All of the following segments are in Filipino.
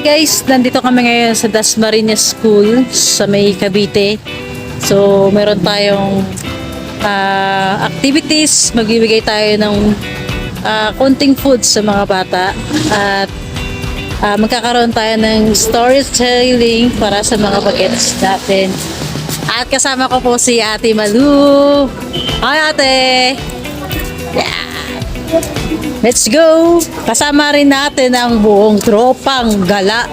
Hi guys, nandito kami ngayon sa Dasmariñas School sa may Cavite. So, meron tayong ah, activities. Magbibigay tayo ng ah, konting food sa mga bata. At ah, magkakaroon tayo ng storytelling para sa mga bagets natin. At kasama ko po si Ate Malu. Hi Ate! Yeah! Let's go! Kasama rin natin ang buong tropang gala.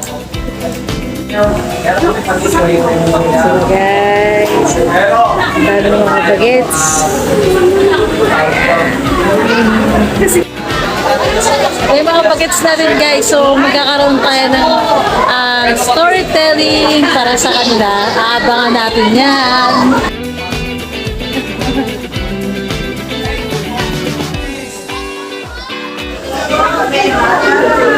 So guys, dami ng mga bagets. May mga bagets na rin guys. So magkakaroon tayo ng ah, storytelling para sa kanila. Aabangan natin yan. 给你拿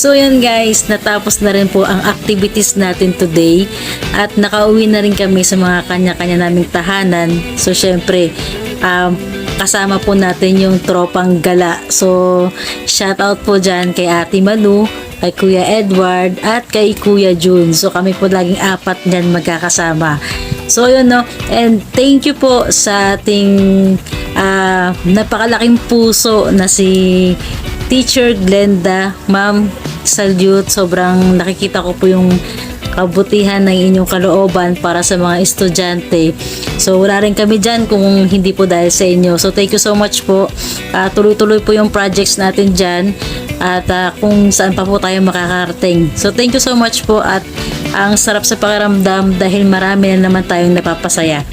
So yun guys, natapos na rin po ang activities natin today at nakauwi na rin kami sa mga kanya-kanya naming tahanan. So syempre, um, kasama po natin yung tropang gala. So shout out po dyan kay Ate Manu, kay Kuya Edward at kay Kuya June. So kami po laging apat dyan magkakasama. So yun no, and thank you po sa ating ah, napakalaking puso na si Teacher Glenda, Ma'am Salute, sobrang nakikita ko po yung kabutihan ng inyong kalooban para sa mga estudyante. So wala rin kami dyan kung hindi po dahil sa inyo. So thank you so much po. Ah, tuloy-tuloy po yung projects natin dyan at ah, kung saan pa po tayo makakarating. So thank you so much po at ang sarap sa pakiramdam dahil marami na naman tayong napapasaya.